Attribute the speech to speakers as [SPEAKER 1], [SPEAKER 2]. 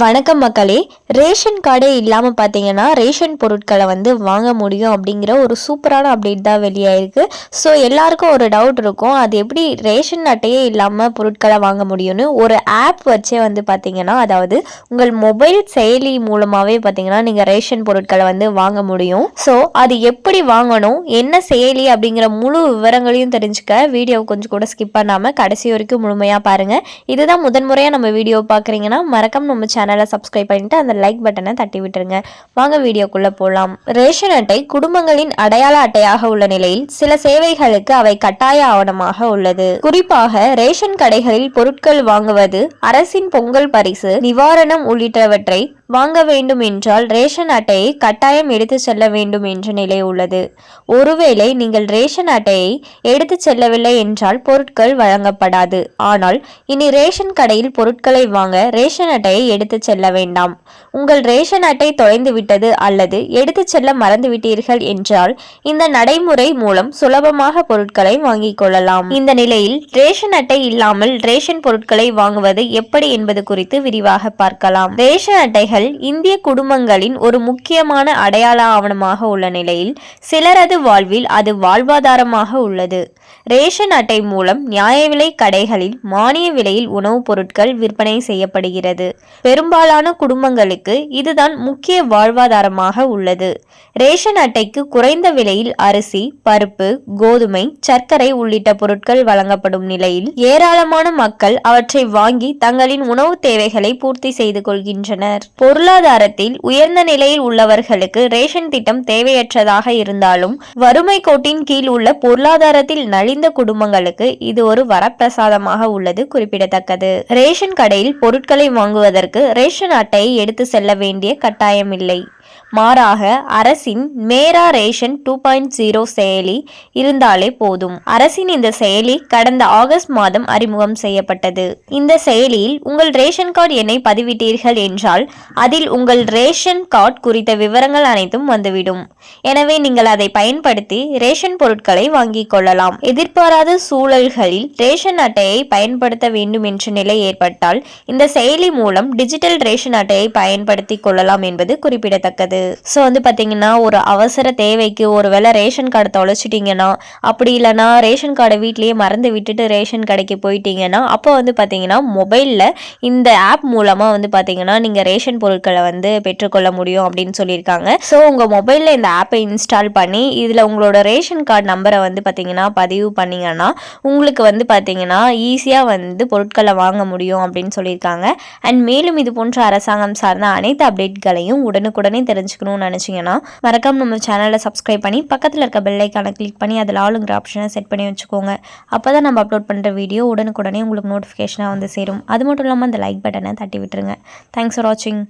[SPEAKER 1] வணக்கம் மக்களே. ரேஷன் கார்டே இல்லாமல் பார்த்தீங்கன்னா ரேஷன் பொருட்களை வந்து வாங்க முடியும் அப்படிங்கிற ஒரு சூப்பரான அப்டேட் தான் வெளியாயிருக்கு. ஸோ எல்லாருக்கும் ஒரு டவுட் இருக்கும். அது எப்படி ரேஷன் அட்டையே இல்லாமல் பொருட்களை வாங்க முடியும்னு ஒரு ஆப் வச்சே வந்து பார்த்தீங்கன்னா அதாவது உங்கள் மொபைல் செயலி மூலமாகவே பார்த்தீங்கன்னா நீங்கள் ரேஷன் பொருட்களை வந்து வாங்க முடியும். ஸோ அது எப்படி வாங்கணும் என்ன செயலி அப்படிங்கிற முழு விவரங்களையும் தெரிஞ்சுக்க வீடியோ கொஞ்சம் கூட ஸ்கிப் பண்ணாமல் கடைசி வரைக்கும் முழுமையாக பாருங்கள் இதுதான் முதன்முறையாக நம்ம வீடியோ பார்க்குறீங்கன்னா மறக்காம நம்ம சேனலை சப்ஸ்கிரைப் பண்ணிட்டு அந்த லைக் பட்டனை தட்டி விட்டுருங்க. வாங்க வீடியோக்குள்ளே போகலாம் ரேஷன் அட்டை குடும்பங்களின் அடையாள அட்டையாக உள்ள நிலையில் சில சேவைகளுக்கு அவை கட்டாய ஆவணமாக உள்ளது. குறிப்பாக ரேஷன் கடைகளில் பொருட்கள் வாங்குவது அரசின் பொங்கல் பரிசு நிவாரணம் உள்ளிட்டவற்றை வாங்க வேண்டும் என்றால் ரேஷன் அட்டையை கட்டாயம் எடுத்து செல்ல வேண்டும் என்ற நிலை உள்ளது. ஒருவேளை நீங்கள் ரேஷன் அட்டையை எடுத்து செல்லவில்லை என்றால் பொருட்கள் வழங்கப்படாது. ஆனால் இனி ரேஷன் கடையில் பொருட்களை வாங்க ரேஷன் அட்டையை எடுத்து செல்ல வேண்டாம். உங்கள் ரேஷன் அட்டை தொலைந்து விட்டது அல்லது எடுத்து செல்ல மறந்துவிட்டீர்கள் என்றால் இந்த நடைமுறை மூலம் சுலபமாக பொருட்களை வாங்கிக் கொள்ளலாம். இந்த நிலையில் ரேஷன் அட்டை இல்லாமல் ரேஷன் பொருட்களை வாங்குவது எப்படி என்பது குறித்து விரிவாக பார்க்கலாம். ரேஷன் அட்டைகள் அட்டைகள் இந்திய குடும்பங்களின் ஒரு முக்கியமான அடையாள ஆவணமாக உள்ள நிலையில் சிலரது வாழ்வில் அது வாழ்வாதாரமாக உள்ளது. ரேஷன் அட்டை மூலம் நியாய விலை கடைகளில் மானிய விலையில் உணவுப் பொருட்கள் விற்பனை செய்யப்படுகிறது. பெரும்பாலான குடும்பங்களுக்கு இதுதான் முக்கிய வாழ்வாதாரமாக உள்ளது. ரேஷன் அட்டைக்கு குறைந்த விலையில் அரிசி பருப்பு கோதுமை சர்க்கரை உள்ளிட்ட பொருட்கள் வழங்கப்படும் நிலையில் ஏராளமான மக்கள் அவற்றை வாங்கி தங்களின் உணவு தேவைகளை பூர்த்தி செய்து கொள்கின்றனர். பொருளாதாரத்தில் உயர்ந்த நிலையில் உள்ளவர்களுக்கு ரேஷன் திட்டம் தேவையற்றதாக இருந்தாலும் வறுமை கோட்டின் கீழ் உள்ள பொருளாதாரத்தில் நலிந்த குடும்பங்களுக்கு இது ஒரு வரப்பிரசாதமாக உள்ளது குறிப்பிடத்தக்கது. ரேஷன் கடையில் பொருட்களை வாங்குவதற்கு ரேஷன் அட்டையை எடுத்து செல்ல வேண்டிய கட்டாயமில்லை. மாறாக அரசின் Mera ration two point zero செயலி இருந்தாலே போதும். அரசின் இந்த செயலி கடந்த ஆகஸ்ட் மாதம் அறிமுகம் செய்யப்பட்டது. இந்த செயலியில் உங்கள் ரேஷன் கார்டு எண்ணை பதிவிட்டீர்கள் என்றால் அதில் உங்கள் ரேஷன் கார்டு குறித்த விவரங்கள் அனைத்தும் வந்துவிடும். எனவே நீங்கள் அதை பயன்படுத்தி ரேஷன் பொருட்களை வாங்கிக் கொள்ளலாம். எதிர்பாராத சூழல்களில் ரேஷன் அட்டையை பயன்படுத்த வேண்டும் என்ற நிலை ஏற்பட்டால் இந்த செயலி மூலம் டிஜிட்டல் ரேஷன் அட்டையை பயன்படுத்திக் கொள்ளலாம் என்பது குறிப்பிடத்தக்கது. ஸோ வந்து பார்த்தீங்கன்னா ஒரு அவசர தேவைக்கு ஒரு வேளை ரேஷன் கார்டை தொலைச்சிட்டிங்கன்னா அப்படி இல்லைனா ரேஷன் கார்டை வீட்லேயே மறந்து விட்டுட்டு ரேஷன் கடைக்கு போயிட்டீங்கன்னா அப்போ வந்து பார்த்தீங்கன்னா மொபைலில் இந்த ஆப் மூலமாக வந்து பார்த்தீங்கன்னா நீங்கள் ரேஷன் பொருட்களை வந்து பெற்றுக்கொள்ள முடியும் அப்படின்னு சொல்லியிருக்காங்க. ஸோ உங்கள் மொபைலில் இந்த ஆப்பை இன்ஸ்டால் பண்ணி இதில் உங்களோட ரேஷன் கார்டு நம்பரை வந்து பார்த்தீங்கன்னா பதிவு பண்ணிங்கன்னா உங்களுக்கு வந்து பார்த்தீங்கன்னா ஈஸியாக வந்து பொருட்களை வாங்க முடியும் அப்படின்னு சொல்லியிருக்காங்க. அண்ட் மேலும் இது போன்ற அரசாங்கம் சார்ந்த அனைத்து அப்டேட்களையும் உடனுக்குடனே தெரிஞ்சுக்கணும்னு நினச்சிங்கன்னா மறக்காம நம்ம சேனலை சப்ஸ்கிரைப் பண்ணி பக்கத்தில் இருக்க பெல்லைக்கான கிளிக் பண்ணி அதில் ஆளுங்கிற ஆப்ஷனை செட் பண்ணி வச்சுக்கோங்க. அப்போ தான் நம்ம அப்லோட் பண்ணுற வீடியோ உடனுக்குடனே உங்களுக்கு நோட்டிஃபிகேஷனாக வந்து சேரும். அது மட்டும் இல்லாமல் அந்த லைக் பட்டனை தட்டி விட்டுருங்க. தேங்க்ஸ் ஃபார் வாட்சிங்